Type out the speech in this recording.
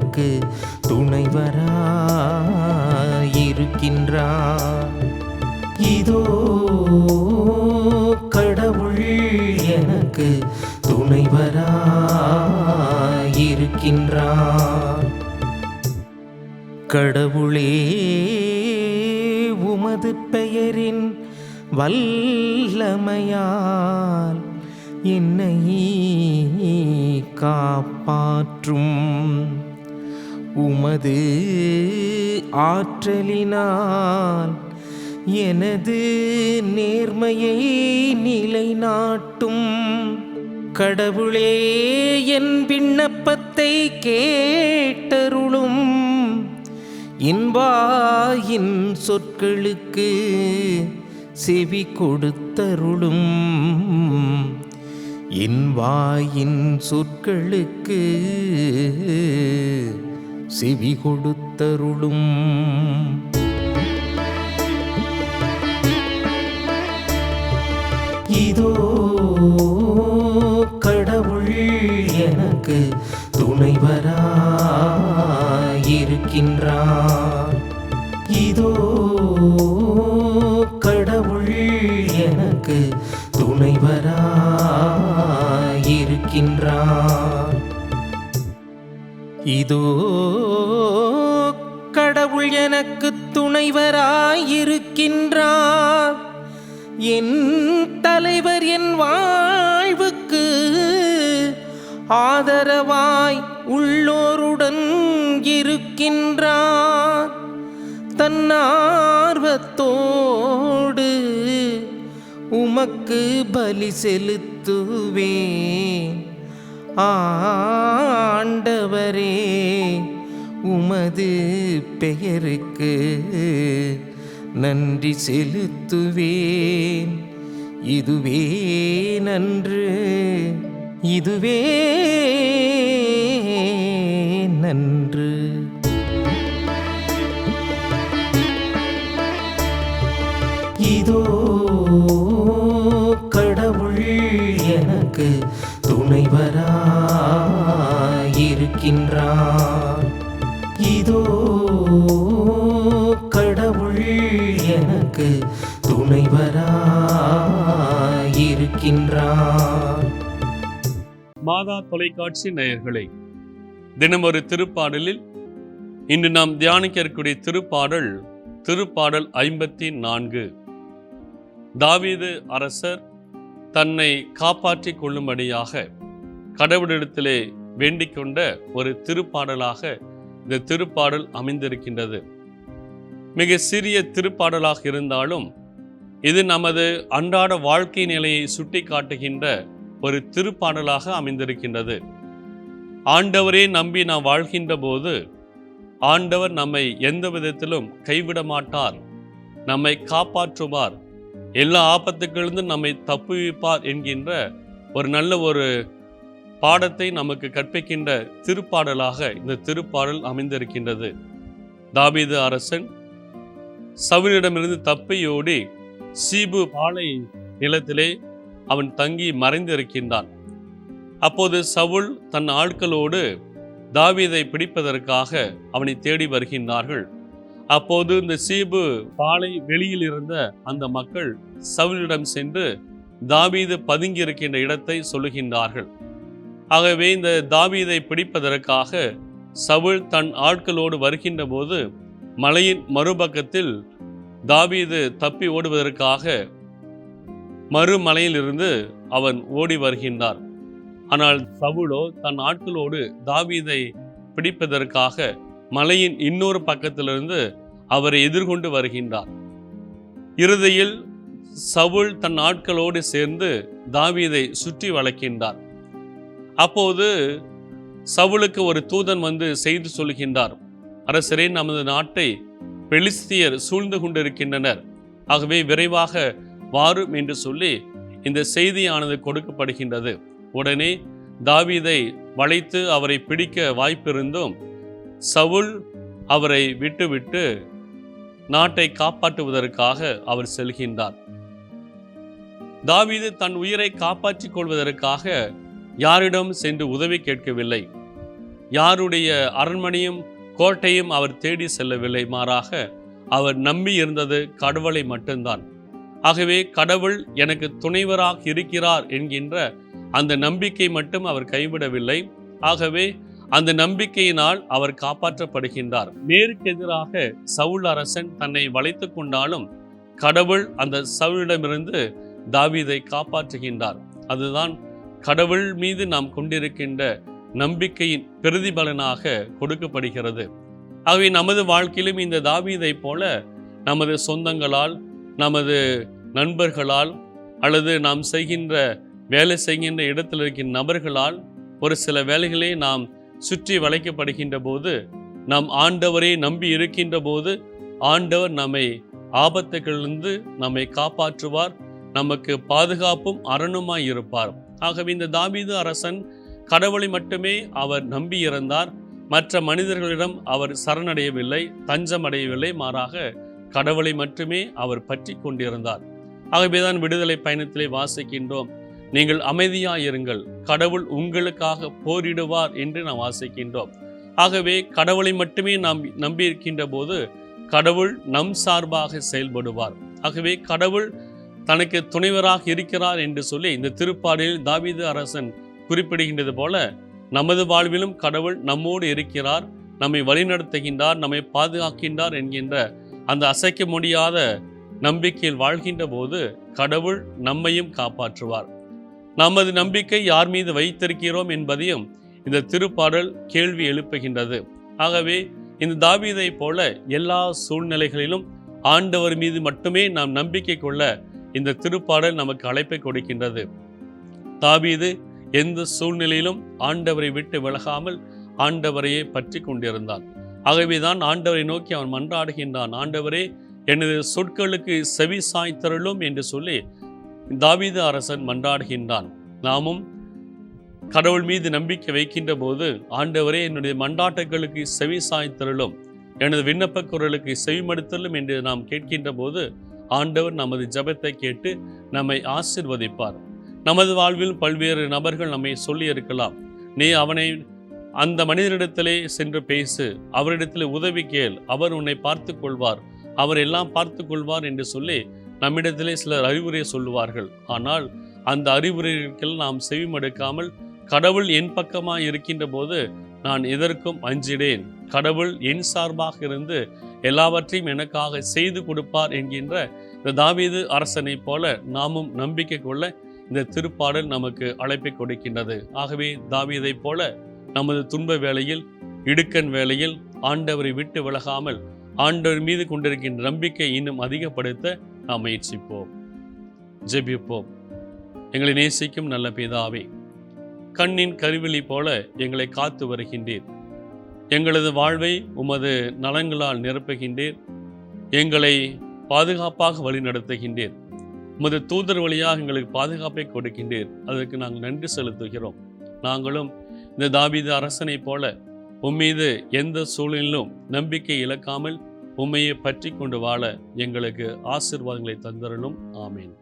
எனக்கு இருக்கின்றா? இதோ கடவுள் எனக்கு துணைவராயிருக்கின்றார் கடவுளே உமது பெயரின் வல்லமையால் என்னை காப்பாற்றும். உமது ஆற்றலினால் எனது நேர்மையை நிலைநாட்டும். கடவுளே என் விண்ணப்பத்தை கேட்டருளும். இன்வாயின் சொற்களுக்கு செவி கொடுத்தருளும். என் வாயின் சொற்களுக்கு செவி கொடுத்தருளும். இதோ கடவுள் எனக்கு துணைவராயிருக்கின்றார். இதோ கடவுள் எனக்கு துணைவராயிருக்கின்றார். இதோ கடவுள் எனக்கு துணைவராயிருக்கின்றார். என் தலைவர் என் வாழ்வுக்கு ஆதரவாய் உள்ளோருடன் இருக்கின்றார். தன்னார்வத்தோடு உமக்கு பலி செலுத்துவேன். ஆண்டவரே உமது பெயருக்கு நன்றி செலுத்துவேன். இதுவே நன்று இதுவே நன்று. இதோ கடவுள் எனக்கு துணைவராயிருக்கின்றார். இதோ கடவுள் எனக்கு துணைவராயிருக்கின்றார். மாதா தொலைக்காட்சி நேயர்களே தினமொரு திருப்பாடலில் இன்று நாம் தியானிக்க இருக்கக்கூடிய திருப்பாடல் திருப்பாடல் ஐம்பத்தி நான்கு. தாவீது அரசர் தன்னை காப்பாற்றிக் கொள்ளும்படியாக கடவுளிடத்திலே வேண்டிக் கொண்ட ஒரு திருப்பாடலாக இந்த திருப்பாடல் அமைந்திருக்கின்றது. மிக சிறிய திருப்பாடலாக இருந்தாலும் இது நமது அன்றாட வாழ்க்கை நிலையை சுட்டி காட்டுகின்ற ஒரு திருப்பாடலாக அமைந்திருக்கின்றது. ஆண்டவரே நம்பி நாம் வாழ்கின்ற போது ஆண்டவர் நம்மை எந்த விதத்திலும் கைவிட மாட்டார் நம்மை காப்பாற்றுவார் எல்லா ஆபத்துகளிலிருந்து நம்மை தப்புவிப்பார் என்கின்ற ஒரு நல்ல ஒரு பாடத்தை நமக்கு கற்பிக்கின்ற திருப்பாடலாக இந்த திருப்பாடல் அமைந்திருக்கின்றது. தாபீது அரசன் சவுலிடமிருந்து தப்பியோடி சீபு பாலை நிலத்திலே அவன் தங்கி மறைந்திருக்கின்றான். அப்போது சவுல் தன் ஆட்களோடு தாவீதை பிடிப்பதற்காக அவனை தேடி வருகின்றார்கள். அப்போது இந்த சீபு பாலை வெளியில் இருந்த அந்த மக்கள் சவுலிடம் சென்று தாவீது பதுங்கி இருக்கின்ற இடத்தை சொல்லுகின்றார்கள். ஆகவே இந்த தாவீதை பிடிப்பதற்காக சவுல் தன் ஆட்களோடு வருகின்ற போது மலையின் மறுபக்கத்தில் தாவீது தப்பி ஓடுவதற்காக மறுமலையிலிருந்து அவன் ஓடி வருகின்றார் ஆனால் சவுலோ தன் ஆட்களோடு தாவீதை பிடிப்பதற்காக மலையின் இன்னொரு பக்கத்திலிருந்து அவரை எதிர்கொண்டு வருகின்றார். இறுதியில் சவுல் தன் ஆட்களோடு சேர்ந்து தாவீதை சுற்றி வளைக்கின்றார் அப்போது சவுலுக்கு ஒரு தூதன் வந்து செய்து சொல்கின்றார். அரசரே நமது நாட்டை பெலிஸ்தியர் சூழ்ந்து கொண்டிருக்கின்றனர். ஆகவே விரைவாக வாரும் என்று சொல்லி இந்த செய்தியானது கொடுக்கப்படுகின்றது. உடனே தாவீதை வளைத்து அவரை பிடிக்க வாய்ப்பிருந்தும் சவுல் அவரை விட்டுவிட்டு நாட்டை காப்பாற்றுவதற்காக அவர் செல்கின்றார். தாவீது தன் உயிரை காப்பாற்றிக் கொள்வதற்காக யாரிடம் சென்று உதவி கேட்கவில்லை. யாருடைய அரண்மனையும் கோட்டையும் அவர் தேடி செல்லவில்லை மாறாக அவர் நம்பி இருந்தது கடவுளை மட்டும்தான். ஆகவே கடவுள் எனக்கு துணைவராக இருக்கிறார் என்கின்ற அந்த நம்பிக்கை மட்டும் அவர் கைவிடவில்லை. ஆகவே அந்த நம்பிக்கையினால் அவர் காப்பாற்றப்படுகின்றார். நேருக்கெதிராக சவுல் அரசன் தன்னை வளைத்து கொண்டாலும் கடவுள் அந்த சவுலிடமிருந்து தாவீதை காப்பாற்றுகின்றார். அதுதான் கடவுள் மீது நாம் கொண்டிருக்கின்ற நம்பிக்கையின் பிரதிபலனாக கொடுக்கப்படுகிறது. ஆகவே நமது வாழ்க்கையிலும் இந்த தாவீதை போல நமது சொந்தங்களால் நமது நண்பர்களால் அல்லது நாம் செய்கின்ற வேலை செய்கின்ற இடத்தில் இருக்கின்ற நபர்களால் ஒரு சில வேலைகளை நாம் சுற்றி வளைக்கப்படுகின்ற போது நாம் ஆண்டவரை நம்பி இருக்கின்ற போது ஆண்டவர் நம்மை ஆபத்துகளிலிருந்து நம்மை காப்பாற்றுவார். நமக்கு பாதுகாப்பும் அரணுமாய் இருப்பார். ஆகவே இந்த தாபீது அரசன் கடவுளை மட்டுமே அவர் நம்பி இருந்தார் மற்ற மனிதர்களிடம் அவர் சரணடையவில்லை தஞ்சம் அடையவில்லை மாறாக கடவுளை மட்டுமே அவர் பற்றி கொண்டிருந்தார். ஆகவேதான் விடுதலை பயணத்திலே வாசிக்கின்றோம். நீங்கள் அமைதியாயிருங்கள். கடவுள் உங்களுக்காக போரிடுவார் என்று நாம் வாசிக்கின்றோம் ஆகவே கடவுளை மட்டுமே நாம் நம்பியிருக்கின்ற போது கடவுள் நம் சார்பாக செயல்படுவார். ஆகவே கடவுள் தனக்கு துணைவராக இருக்கிறார் என்று சொல்லி இந்த திருப்பாடலில் தாவிது அரசன் குறிப்பிடுகின்றது போல நமது வாழ்விலும் கடவுள் நம்மோடு இருக்கிறார் நம்மை வழிநடத்துகின்றார் நம்மை பாதுகாக்கின்றார் என்கின்ற அந்த அசைக்க முடியாத நம்பிக்கையில் வாழ்கின்ற போது கடவுள் நம்மையும் காப்பாற்றுவார். நமது நம்பிக்கை யார் மீது வைத்திருக்கிறோம் என்பதையும் இந்த திருப்பாடல் கேள்வி எழுப்புகின்றது. ஆகவே இந்த தாவீதை போல எல்லா சூழ்நிலைகளிலும் ஆண்டவர் மீது மட்டுமே நாம் நம்பிக்கை கொள்ள இந்த திருப்பாடல் நமக்கு அழைப்பை கொடுக்கின்றது. தாவீது எந்த சூழ்நிலையிலும் ஆண்டவரை விட்டு விலகாமல் ஆண்டவரையே பற்றி கொண்டிருந்தான். ஆகவேதான் ஆண்டவரை நோக்கி அவன் மன்றாடுகின்றான். ஆண்டவரே எனது சொற்களுக்கு செவி சாய்த்தருளும் என்று சொல்லி தாவீது அரசன் மன்றாடுகின்றான். நாமும் கடவுள் மீது நம்பிக்கை வைக்கின்ற போது ஆண்டவரே என்னுடைய மண்டாட்டங்களுக்கு செவி சாய்த்தருளும் எனது விண்ணப்ப குரலுக்கு செவிமடுத்தலும் என்று நாம் கேட்கின்ற போது ஆண்டவர் நமது ஜெபத்தை கேட்டு நம்மை ஆசிர்வதிப்பார். நமது வாழ்வில் பல்வேறு நபர்கள் நம்மை சொல்லி இருக்கலாம். நீ அவனை அந்த மனிதனிடத்திலே சென்று பேசு அவரிடத்தில் உதவி கேள் அவர் உன்னை பார்த்து கொள்வார் அவர் எல்லாம் பார்த்து கொள்வார் என்று சொல்லி நம்மிடத்திலே சிலர் அறிவுரை சொல்லுவார்கள். ஆனால் அந்த அறிவுரைகள் நாம் செவிமடுக்காமல் கடவுள் என் பக்கமாக இருக்கின்ற போது நான் எதற்கும் அஞ்சிடேன் கடவுள் என் சார்பாக இருந்து எல்லாவற்றையும் எனக்காக செய்து கொடுப்பார் என்கின்ற இந்த தாவீது அரசனைப் போல நாமும் நம்பிக்கை கொள்ள இந்த திருப்பாடல் நமக்கு அழைப்பை கொடுக்கின்றது. ஆகவே தாவீதைப் போல நமது துன்ப வேளையில் இடுக்கன் வேளையில் ஆண்டவரை விட்டு விலகாமல் ஆண்டவர் மீது கொண்டிருக்கின்ற நம்பிக்கை இன்னும் அதிகப்படுத்த நாம் முயற்சிப்போம் ஜெபிப்போம். எங்களை நேசிக்கும் நல்ல பிதாவே கண்ணின் கருவிழி போல எங்களை காத்து வருகின்றீர். எங்களது வாழ்வை உமது நலங்களால் நிரப்புகின்றீர். எங்களை பாதுகாப்பாக வழி நடத்துகின்றீர் உமது தூதர் வழியாக எங்களுக்கு பாதுகாப்பை கொடுக்கின்றீர். அதற்கு நாங்கள் நன்றி செலுத்துகிறோம். நாங்களும் இந்த தாபீது அரசனைப் போல உம்மீது எந்த சூழலிலும் நம்பிக்கை இழக்காமல் உண்மையை பற்றி கொண்டு வாழ எங்களுக்கு ஆசீர்வாதங்களை தந்தரணும் ஆமீன்.